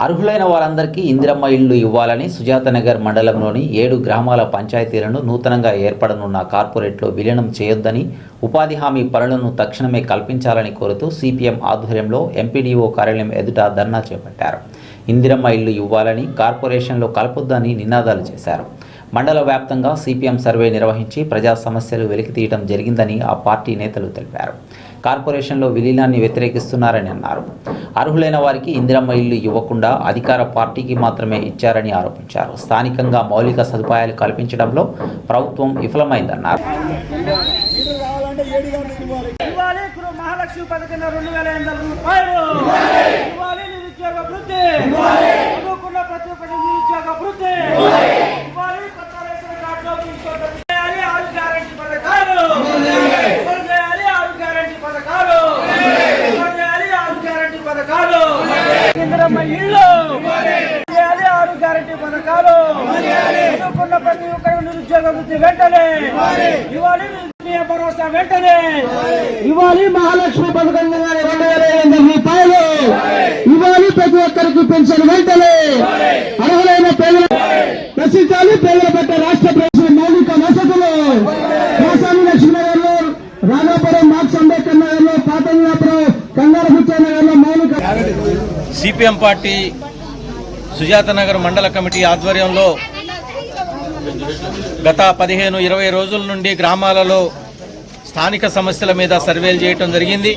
అర్హులైన వారందరికీ ఇందిరమ్మ ఇళ్ళు ఇవ్వాలని సుజాతనగర్ మండలంలోని ఏడు గ్రామాల పంచాయతీలను నూతనంగా ఏర్పడనున్న కార్పొరేట్లో విలీనం చేయొద్దని ఉపాధి హామీ పనులను తక్షణమే కల్పించాలని కోరుతూ సిపిఎం ఆధ్వర్యంలో ఎంపీడీఓ కార్యాలయం ఎదుట ధర్నా చేపట్టారు. ఇందిరమ్మ ఇళ్ళు ఇవ్వాలని కార్పొరేషన్లో కలపొద్దని నినాదాలు చేశారు. మండల వ్యాప్తంగా సిపిఎం సర్వే నిర్వహించి ప్రజా సమస్యలు వెలికితీయడం జరిగిందని ఆ పార్టీ నేతలు తెలిపారు. కార్పొరేషన్లో విలీనాన్ని వ్యతిరేకిస్తున్నారని అన్నారు. అర్హులైన వారికి ఇందిరమ్మ ఇల్లు ఇవ్వకుండా అధికార పార్టీకి మాత్రమే ఇచ్చారని ఆరోపించారు. స్థానికంగా మౌలిక సదుపాయాలు కల్పించడంలో ప్రభుత్వం విఫలమైందన్నారు. మహాలక్ష్మి పథకం రెండు వేల ఎనిమిది రూపాయలు. ప్రతి ఒక్కటి నిరుద్యోగ వృద్ధి ఇవ్వాలి కొత్త రేషన్ కార్డులో తీసుకోవడం చేయాలి ఆరు గ్యారెంటీ పథకాలు అమలు చేయాలి ఆరు గ్యారెంటీ పథకాలు అమలు చేయాలి ఆరు గ్యారెంటీ పథకాలు ఇందిరమ్మ ఇల్లు. చేయాలి ఆరు గ్యారెంటీ పథకాలు. చదువుకున్న ప్రతి ఒక్కరు నిరుద్యోగ వృద్ధి వెంటనే. ఇవ్వాలి భరోసా వెంటనే. ఇవ్వాలి మహాలక్ష్మి పథకం రెండు వేల ఎనిమిది రూపాయలు. ఇవ్వాలి ప్రతి ఒక్కరికి పెన్షన్ వెంటనే. అర్హులైన పేదలు ప్రసిద్ధాలు పేదల పట్ల రాష్ట్ర ప్రభుత్వ మౌలిక వసతులు. కోసాని లక్ష్మీనగర్లో రాఘాపురం మార్క్స్ అంబేద్కర్ నగర్లో పాతనగరం కంగారపుచ్చ నగర్లో సిపిఎం పార్టీ సుజాతనగర్ మండల కమిటీ ఆధ్వర్యంలో గత పదిహేను ఇరవై రోజుల నుండి గ్రామాలలో స్థానిక సమస్యల మీద సర్వేలు చేయటం జరిగింది.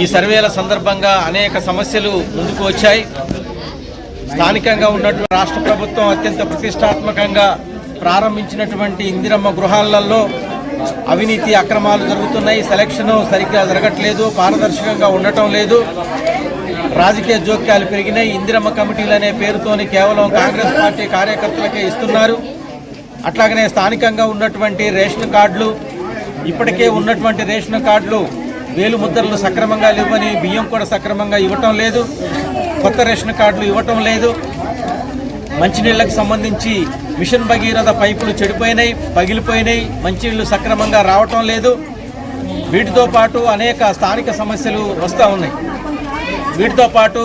ఈ సర్వేల సందర్భంగా అనేక సమస్యలు ముందుకు వచ్చాయి. స్థానికంగా ఉన్నటువంటి రాష్ట్ర ప్రభుత్వం అత్యంత ప్రతిష్టాత్మకంగా ప్రారంభించినటువంటి ఇందిరమ్మ గృహాలలో అవినీతి అక్రమాలు జరుగుతున్నాయి. సెలక్షన్ సరిగ్గా జరగట్లేదు పారదర్శకంగా ఉండటం లేదు. రాజకీయ జోక్యాలు పెరిగినాయి. ఇందిరమ్మ కమిటీలు అనే పేరుతోని కేవలం కాంగ్రెస్ పార్టీ కార్యకర్తలకే ఇస్తున్నారు. అట్లాగనే స్థానికంగా ఉన్నటువంటి రేషన్ కార్డులు ఇప్పటికే ఉన్నటువంటి రేషన్ కార్డులు వేలు ముద్రలు సక్రమంగా ఇవ్వని బియ్యం కూడా సక్రమంగా ఇవ్వటం లేదు. కొత్త రేషన్ కార్డులు ఇవ్వటం లేదు. మంచినీళ్ళకి సంబంధించి మిషన్ భగీరథ పైపులు చెడిపోయినాయి పగిలిపోయినాయి. మంచినీళ్ళు సక్రమంగా రావటం లేదు. వీటితో పాటు అనేక స్థానిక సమస్యలు వస్తూ ఉన్నాయి. వీటితో పాటు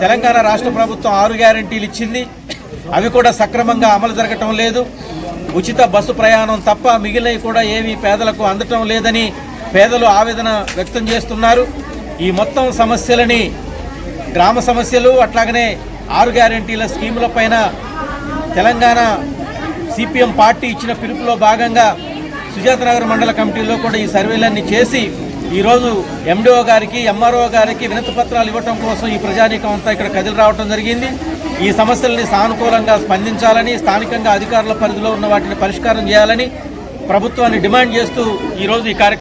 తెలంగాణ రాష్ట్ర ప్రభుత్వం ఆరు గ్యారంటీలు ఇచ్చింది. అవి కూడా సక్రమంగా అమలు జరగటం లేదు. ఉచిత బస్సు ప్రయాణం తప్ప మిగిలినవి కూడా ఏమీ పేదలకు అందటం లేదని పేదలు ఆవేదన వ్యక్తం చేస్తున్నారు. ఈ మొత్తం సమస్యలని గ్రామ సమస్యలు అట్లాగనే ఆరు గ్యారంటీల స్కీముల పైన తెలంగాణ సిపిఎం పార్టీ ఇచ్చిన పిలుపులో భాగంగా సుజాతనగర్ మండల కమిటీలో కూడా ఈ సర్వేలన్నీ చేసి ఈరోజు ఎండిఓ గారికి ఎంఆర్ఓ గారికి వినతి పత్రాలు ఇవ్వటం కోసం ఈ ప్రజానీకం అంతా ఇక్కడ కదిలి రావటం జరిగింది. ఈ సమస్యల్ని సానుకూలంగా స్పందించాలని స్థానికంగా అధికారుల పరిధిలో ఉన్న వాటిని పరిష్కారం చేయాలని ప్రభుత్వాన్ని డిమాండ్ చేస్తూ ఈరోజు ఈ కార్యక్రమం